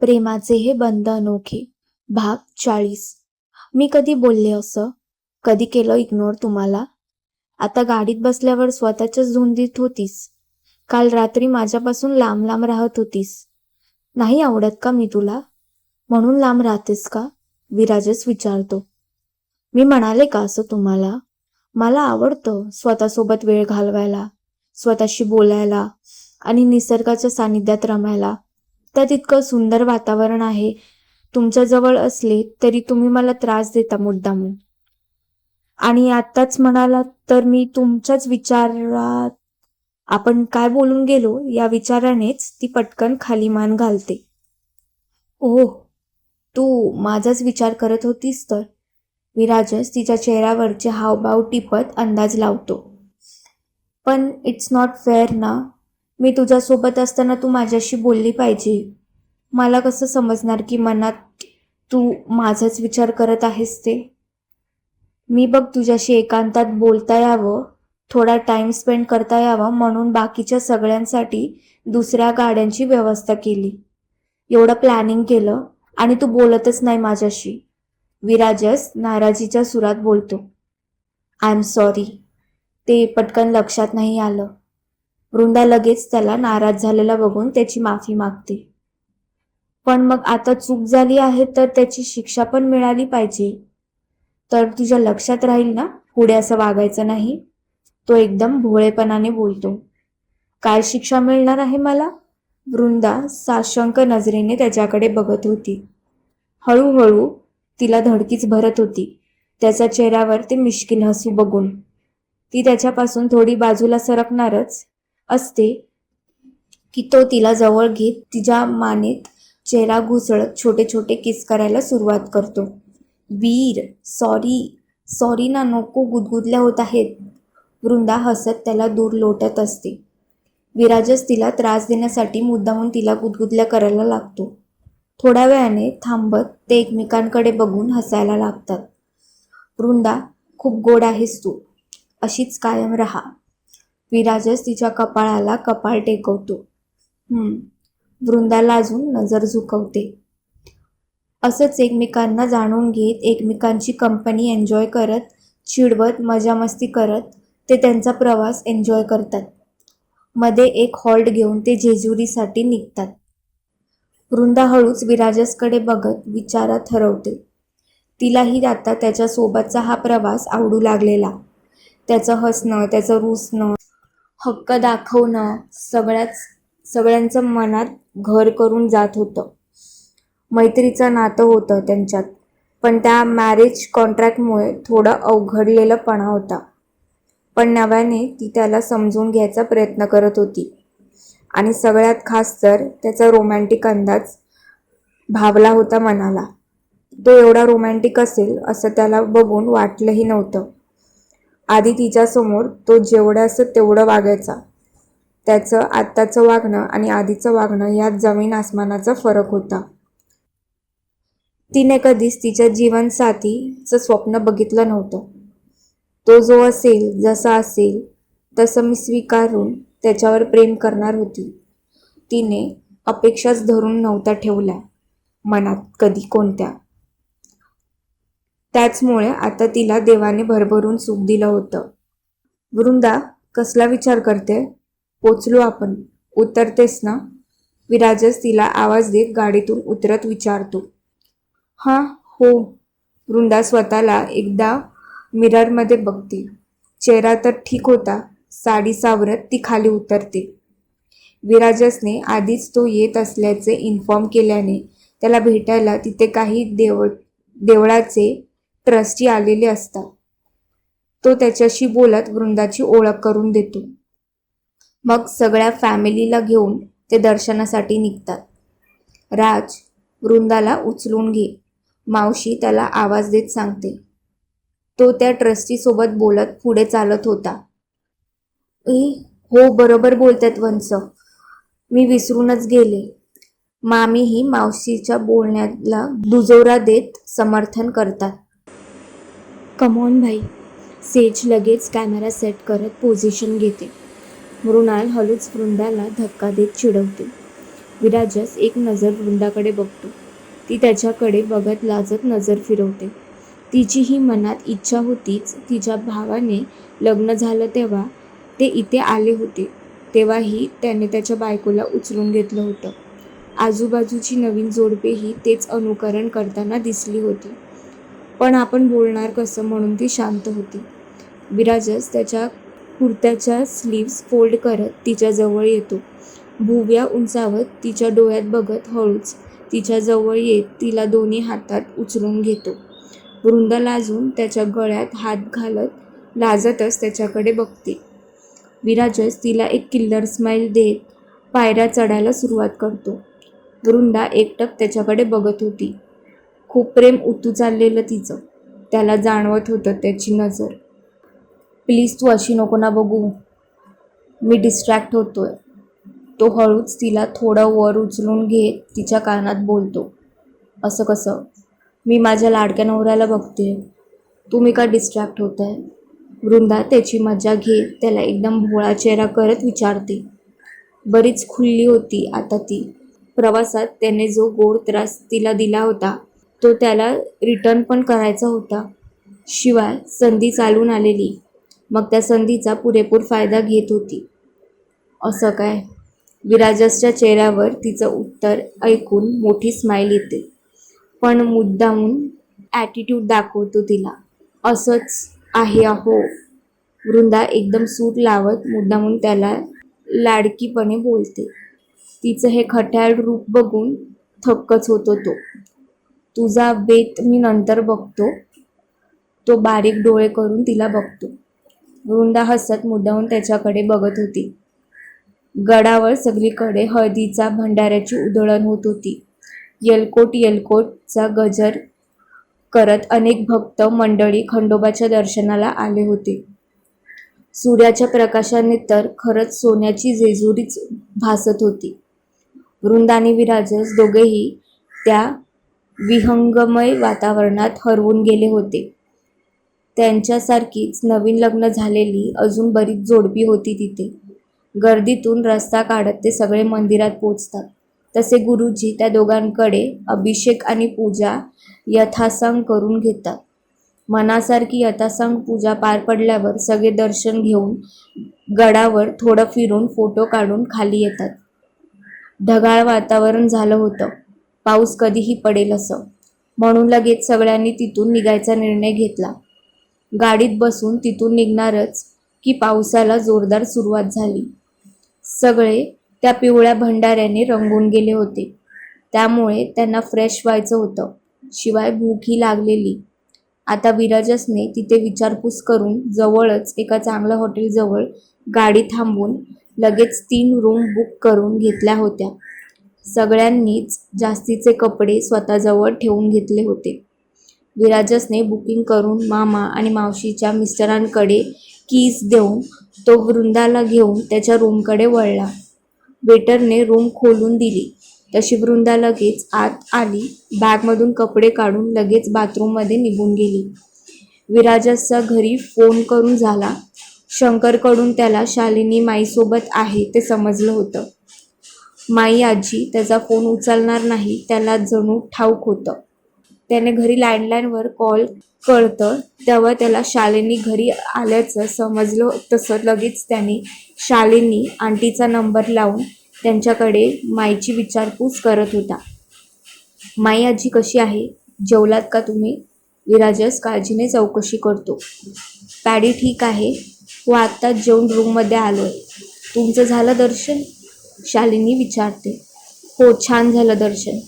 प्रेमाचे हे बंध अनोखे भाग चाळीस. मी कधी बोलले असं? कधी केलं इग्नोर तुम्हाला? आता गाडीत बसल्यावर स्वतःच्याच धुंदीत होतीस. काल रात्री माझ्यापासून लांब लांब राहत होतीस. नाही आवडत का मी तुला? म्हणून लांब राहतेस का? विराजच विचारतो. मी म्हणाले का असं तुम्हाला? मला आवडतं स्वतःसोबत वेळ घालवायला स्वतःशी बोलायला आणि निसर्गाच्या सानिध्यात रमायला. त्यात इतकं सुंदर वातावरण आहे. तुमच्याजवळ असले तरी तुम्ही मला त्रास देता मुद्दामून. आणि आत्ताच म्हणालात तर मी तुमच्याच विचारात आपण काय बोलून गेलो? या विचारानेच ती पटकन खाली मान घालते. ओह तू माझाच विचार करत होतीस तर? विराजस तिच्या चेहऱ्यावरचे हावभाव टिपत अंदाज लावतो. पण इट्स नॉट फेअर ना? मी तुझ्यासोबत असताना तू माझ्याशी बोलली पाहिजे. मला कसं समजणार की मनात तू माझाच विचार करत आहेस ते? मी बघ तुझ्याशी एकांतात बोलता यावं थोडा टाइम स्पेंड करता यावा म्हणून बाकीच्या सगळ्यांसाठी दुसऱ्या गाड्यांची व्यवस्था केली. एवढं प्लॅनिंग केलं आणि तू बोलतच नाही माझ्याशी. विराजस नाराजीच्या सुरात बोलतो. आय एम सॉरी ते पटकन लक्षात नाही आलं. वृंदा लगेच त्याला नाराज झालेला बघून त्याची माफी मागते. पण मग आता चूक झाली आहे तर त्याची शिक्षा पण मिळाली पाहिजे. तर तुझ्या लक्षात राहील ना पुढे असं वागायचं नाही. तो एकदम भोळेपणाने बोलतो. काय शिक्षा मिळणार आहे मला? वृंदा साशंक नजरेने त्याच्याकडे बघत होती. हळूहळू तिला धडकीच भरत होती. त्याच्या चेहऱ्यावर ते मिश्किल हसू बघून. ती त्याच्यापासून थोडी बाजूला सरकणारच. असते की तो तिला जवळ घेत तिच्या मानेत चेहरा घुसळत छोटे छोटे किस करायला सुरुवात करतो. वीर सॉरी सॉरी ना नको गुदगुदल्या होत आहेत. वृंदा हसत त्याला दूर लोटत असते. विराजच तिला त्रास देण्यासाठी मुद्दामून तिला गुदगुदल्या करायला लागतो. थोड्या वेळाने थांबत ते एकमेकांकडे बघून हसायला लागतात. वृंदा खूप गोड आहेस तू. अशीच कायम राहा. विराजस तिच्या कपाळाला कपाळ टेकवतो. वृंदाला अजून नजर झुकवते. असंच एकमेकांना जाणून घेत एकमेकांची कंपनी एन्जॉय करत चिडवत मजामस्ती करत ते त्यांचा प्रवास एन्जॉय करतात. मध्ये एक हॉल्ट घेऊन ते जेजुरीसाठी निघतात. वृंदा हळूच विराजसकडे बघत विचारात हरवते. तिलाही आता त्याच्यासोबतचा हा प्रवास आवडू लागलेला. त्याचं हसणं त्याचं रुसणं हक्क दाखवणं सगळ्याच सगळ्यांचं मनात घर करून जात होतं. मैत्रीचं नातं होतं त्यांच्यात पण त्या मॅरेज कॉन्ट्रॅक्टमुळे थोडं अवघडलेलंपणा होता. पण नव्याने ती त्याला समजून घ्यायचा प्रयत्न करत होती. आणि सगळ्यात खास तर त्याचा रोमॅन्टिक अंदाज भावला होता मनाला. तो एवढा रोमॅन्टिक असेल असं त्याला बघून वाटलंही नव्हतं. आधी तिच्यासमोर तो जेवढं असं तेवढं वागायचा. त्याचं आत्ताचं वागणं आणि आधीचं वागणं यात जमीन आसमानाचा फरक होता. तिने कधीच तिच्या जीवनसाथीचं स्वप्न बघितलं नव्हतं. तो जो असेल जसा असेल तसं मी स्वीकारून त्याच्यावर प्रेम करणार होती. तिने अपेक्षाच धरून नव्हत्या ठेवल्या. मनात कधी कोणत्या त्याचमुळे आता तिला देवाने भरभरून सुख दिलं होतं. वृंदा कसला विचार करते? पोचलो आपण. उतरतेस ना? विराजस तिला आवाज देत गाडीतून उतरत विचारतो. हां हो. वृंदा स्वतःला एकदा मिररमध्ये बघते. चेहरा तर ठीक होता. साडी सावरत ती खाली उतरते. विराजसने आधीच तो येत असल्याचे इन्फॉर्म केल्याने त्याला भेटायला तिथे काही देव देवळाचे ट्रस्टी आलेले असतात. तो त्याच्याशी बोलत वृंदाची ओळख करून देतो. मग सगळ्या फॅमिलीला घेऊन ते दर्शनासाठी निघतात. राज वृंदाला उचलून घे. मावशी त्याला आवाज देत सांगते. तो त्या ट्रस्टीसोबत बोलत पुढे चालत होता. ए हो बरोबर बोलतात वंस मी विसरूनच गेले. मामीही मावशीच्या बोलण्याला दुजोरा देत समर्थन करतात. कमॉन भाई. सेज लगेच कॅमेरा सेट करत पोझिशन घेते. मृणाल हळूच वृंदाला धक्का देत चिडवते. विराजस एक नजर वृंदाकडे बघतो. ती त्याच्याकडे बघत लाजत नजर फिरवते. तिचीही मनात इच्छा होतीच तिच्या भावाने लग्न झालं तेव्हा ते इथे आले होते. तेव्हाही त्याने त्याच्या बायकोला उचलून घेतलं होतं. आजूबाजूची नवीन जोडपेही तेच अनुकरण करताना दिसली होती. पण आपण बोलणार कसं म्हणून ती शांत होती. विराजस त्याच्या कुर्त्याच्या स्लीव्स फोल्ड करत तिच्याजवळ येतो. भुव्या उंचावत तिच्या डोळ्यात बघत हळूच तिच्या जवळ येत तिला दोन्ही हातात उचलून घेतो. वृंदा लाजून त्याच्या गळ्यात हात घालत लाजतच त्याच्याकडे बघते. विराजस तिला एक किल्लर स्माईल देत पायऱ्या चढायला सुरुवात करतो. वृंदा एकटक त्याच्याकडे बघत होती. खूप प्रेम उतू चाललेलं तिचं. त्याला जाणवत होतं त्याची नजर. प्लीज तू अशी नको ना बघू. मी डिस्ट्रॅक्ट होतोय. तो हळूच तिला थोडं वर उचलून घेत तिच्या कानात बोलतो. असं कसं? मी माझ्या लाडक्या नवऱ्याला बघते तुम्ही का डिस्ट्रॅक्ट होत आहे वृंदा त्याची मजा घेत त्याला एकदम भोळा चेहरा करत विचारते. बरीच खुल्ली होती आता ती. प्रवासात त्याने जो गोड त्रास तिला दिला होता तो त्याला रिटर्न पण करायचा होता. शिवाय संधी चालून आलेली. मग त्या संधीचा पुरेपूर फायदा घेत होती. असं काय? विराजसच्या चेहऱ्यावर तिचं उत्तर ऐकून मोठी स्माईल येते. पण मुद्दामून ॲटिट्यूड दाखवतो तिला. असंच आहे अहो. वृंदा एकदम सूट लावत मुद्दामून त्याला लाडकीपणे बोलते. तिचं हे खट्याळ रूप बघून थक्कच होतो तो. तुझा बेत मी नंतर बघतो. तो बारीक डोळे करून तिला बघतो. वृंदा हसत मुद्दाहून त्याच्याकडे बघत होती. गडावर सगळीकडे हळदीचा भंडाऱ्याची उधळण होत होती. येलकोट येलकोटचा गजर करत अनेक भक्त मंडळी खंडोबाच्या दर्शनाला आले होते. सूर्याच्या प्रकाशाने तर खरंच सोन्याची जेजुरीच भासत होती. वृंदानी विराजस दोघेही त्या विहंगमय वातावरणात हरवून गेले होते. त्यांच्यासारखीच नवीन लग्न झालेली अजून बरीच जोडपी होती तिथे. गर्दीतून रस्ता काढत ते सगळे मंदिरात पोचतात तसे गुरुजी त्या दोघांकडे अभिषेक आणि पूजा यथासांग करून घेतात. मनासारखी यथासांग पूजा पार पडल्यावर सगळे दर्शन घेऊन गडावर थोडं फिरून फोटो काढून खाली येतात. ढगाळ वातावरण झालं होतं. पाऊस कधीही पडेल असं. म्हणून लगेच सगळ्यांनी तिथून निघायचा निर्णय घेतला. गाडीत बसून तिथून निघणारच की पावसाला जोरदार सुरुवात झाली. सगळे त्या पिवळ्या भंडाऱ्याने रंगून गेले होते. त्यामुळे त्यांना फ्रेश व्हायचं होतं. शिवाय भूकही लागलेली. आता विराजसने तिथे विचारपूस करून जवळच एका चांगल्या हॉटेलजवळ गाडी थांबवून लगेच तीन रूम बुक करून घेतल्या होत्या. सगळ्यांनीच जास्तीचे कपडे स्वतःजवळ ठेवून घेतले होते. विराजसने बुकिंग करून मामा आणि मावशीच्या मिस्टरांकडे कीज देऊन तो वृंदाला घेऊन त्याच्या रूमकडे वळला. वेटरने रूम खोलून दिली. तशी वृंदा लगेच आत आली. बॅगमधून कपडे काढून लगेच बाथरूममध्ये निघून गेली. विराजसचा घरी फोन करून झाला. शंकरकडून त्याला शालिनी माईसोबत आहे ते समजलं होतं. माई आजी त्याचा फोन उचलणार नाही त्याला जणू ठाऊक होतं. त्याने घरी लँडलाईनवर कॉल कळतं तेव्हा त्याला शालिनी घरी आल्याचं समजलं तसं लगेच त्याने शालिनी आंटीचा नंबर लावून त्यांच्याकडे माईची विचारपूस करत होता. माई आजी कशी आहे? जेवलात का तुम्ही? विराजस काळजीने चौकशी करतो. पॅडी ठीक आहे? व आत्ताच जेवण रूममध्ये आलो आहे तुमचं झालं दर्शन? शालिनी विचारते हो छान झालं दर्शन.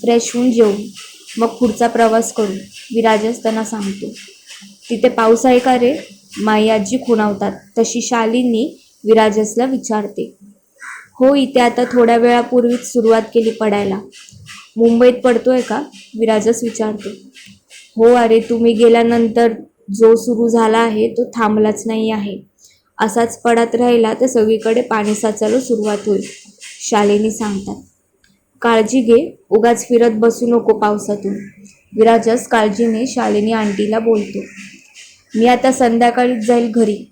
फ्रेश होऊन जेवू मग पुढचा प्रवास करू विराजस त्यांना सांगतो. तिथे पाऊस आहे का रे? माई आजी खुणावतात तशी शालिनी विराजसला विचारते. हो इथे आता थोड्या वेळापूर्वीच सुरुवात केली पडायला. मुंबईत पडतोय का? विराजस विचारते. हो अरे तुम्ही गेल्यानंतर जो सुरू झाला आहे तो थांबलाच नाही आहे. असाच पडत राहिला तर सगळीकडे पाणी साचायला सुरुवात होईल शालिनी सांगतात. काळजी घे उगाच फिरत बसू नको पावसातून. विराजस काळजीने शालिनी आंटीला बोलतो. मी आता संध्याकाळीच जाईल घरी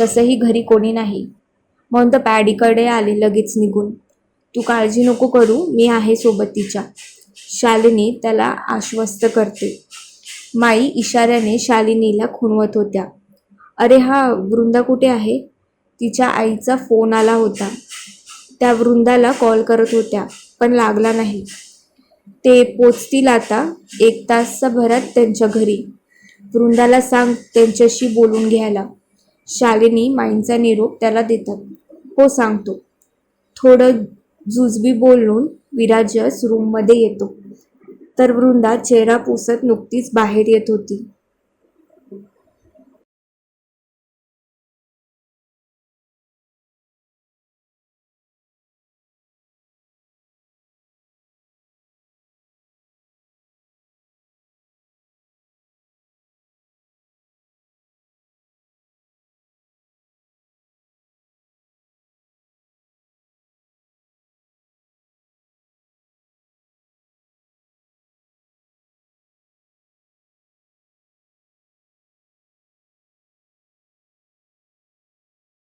तसंही घरी कोणी नाही. म्हणून तर पॅडीकडे आले लगेच निघून. तू काळजी नको करू मी आहे सोबत तिच्या. शालिनी त्याला आश्वस्त करते. माई इशाऱ्याने शालिनीला खुणवत होत्या. अरे हा वृंदा कुठे आहे? तिच्या आईचा फोन आला होता. त्या वृंदाला कॉल करत होत्या पण लागला नाही. ते पोचतील आता एक तासाभरात त्यांच्या घरी. वृंदाला सांग त्यांच्याशी बोलून घ्यायला. शालिनी माईंचा निरोप त्याला देतात. हो सांगतो. थोडं जुजबी बोलून विराजस रूममध्ये येतो. तर वृंदा चेहरा पुसत नुकतीच बाहेर येत होती.